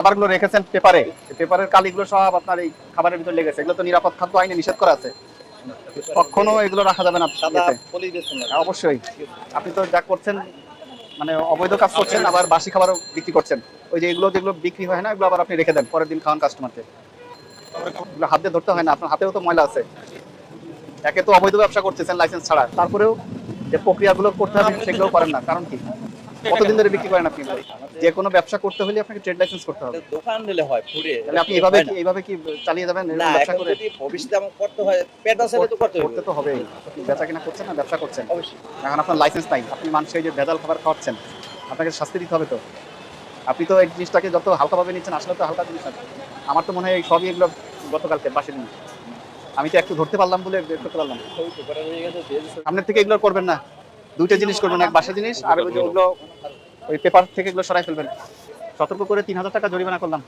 খাবারগুলো রেখেছেন পেপারে। পেপারের কালিগুলো সব আপনার এই খাবারের ভিতর লেগেছে। এগুলো তো নিরাপদ খাদ্য আইনে নিষেধ করা আছে। কখনো এগুলো রাখা যাবে না হ্যাঁ, অবশ্যই। আপনি তো যা করছেন মানে অবৈধ কাজ করছেন আবার বাসি খাবারও বিক্রি করছেন। ওই যে এগুলো যেগুলো বিক্রি হয় না এগুলো আবার আপনি রেখে দেন পরের দিন খাওয়ান কাস্টমারকে এগুলো হাত দিয়ে ধরতে হয় না আপনার হাতেও তো ময়লা আছে। একে তো অবৈধ ব্যবসা করতেছেন লাইসেন্স ছাড়া। তারপরেও যে প্রক্রিয়াগুলো করতে হবে সেগুলো করেন না। কারণ কি? কতদিন ধরে বিক্রি করেন আপনি যে কোনো ব্যবসা করতে হলে আপনাকে ট্রেড লাইসেন্স করতে হবে। দোকান দিলে হয় তাহলে আপনি এইভাবে কি এইভাবে কি চালিয়ে যাবেন ব্যবসা করে? যদি ভবিষ্যতে আমার করতে হয় পেট আছে তো করতে হবে করতে তো কিনা করছেন না ব্যবসা করছেন? অবশ্যই। এখন আপনার লাইসেন্স নাই আপনি মানুষকে যে ভেজাল খাবার খাওয়াচ্ছেন আপনাকে শাস্তি দিতে হবে তো? আপনি তো এই জিনিসটাকে যত হালকাভাবে নিচ্ছেন আসলে তো হালকা জিনিস না। আমার তো মনে হয় এই সবই এগুলো গতকালকে বাসি দিন। আমি তো একটু ধরতে পারলাম বলে বের করতে পারলাম। আপনার থেকে এগুলো করবেন না। দুইটা জিনিস করবেন, এক বাসা জিনিস, আর ওই যে ওই পেপার থেকে এগুলো সরাই ফেলবেন। সতর্ক করে তিন হাজার টাকা জরিমানা করলাম।